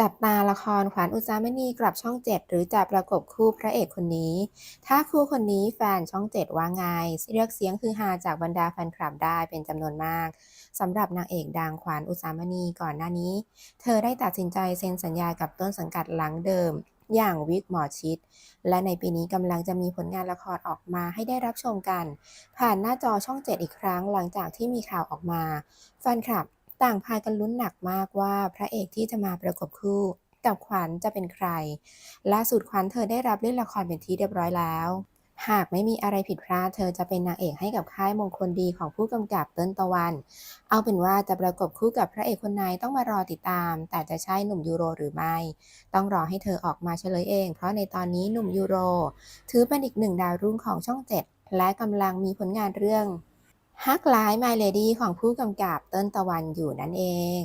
จับตาละครขวัญอุสามณีกลับช่องเจ็ดหรือจะประกบคู่พระเอกคนนี้ ถ้าคู่คนนี้แฟนช่องเจ็ดว่าไงเรียกเสียงคือฮาจากบรรดาแฟนคลับได้เป็นจำนวนมากสำหรับนางเอกดังขวัญอุสามณีก่อนหน้านี้ เธอได้ตัดสินใจเซ็นสัญญากับต้นสังกัดหลังเดิม อย่างวิกหมอชิด และในปีนี้กำลังจะมีผลงานละครออกมาให้ได้รับชมกัน ผ่านหน้าจอช่องเจ็ดอีกครั้งหลังจากที่มีข่าวออกมาแฟนคลับ ต่างพากันลุ้นหนักมากว่าพระเอกที่จะมาประกบคู่กับขวัญจะเป็นใคร ล่าสุดขวัญเธอได้รับเล่นละครเป็นที่เรียบร้อยแล้ว หากไม่มีอะไรผิดพลาดเธอจะเป็นนางเอกให้กับค่ายมงคลดีของผู้กำกับเติ้ลตะวัน เอาเป็นว่าจะประกบคู่กับพระเอกคนไหนต้องมารอติดตาม แต่จะใช่หนุ่มยูโรหรือไม่ ต้องรอให้เธอออกมาเฉลยเอง เพราะในตอนนี้หนุ่มยูโร ถือเป็นอีกหนึ่งดาวรุ่งของช่องเจ็ดและกำลังมีผลงานเรื่อง ฮักไลายไมเลดี้ของผู้กำกับเติ้ลตะวันอยู่นั่นเอง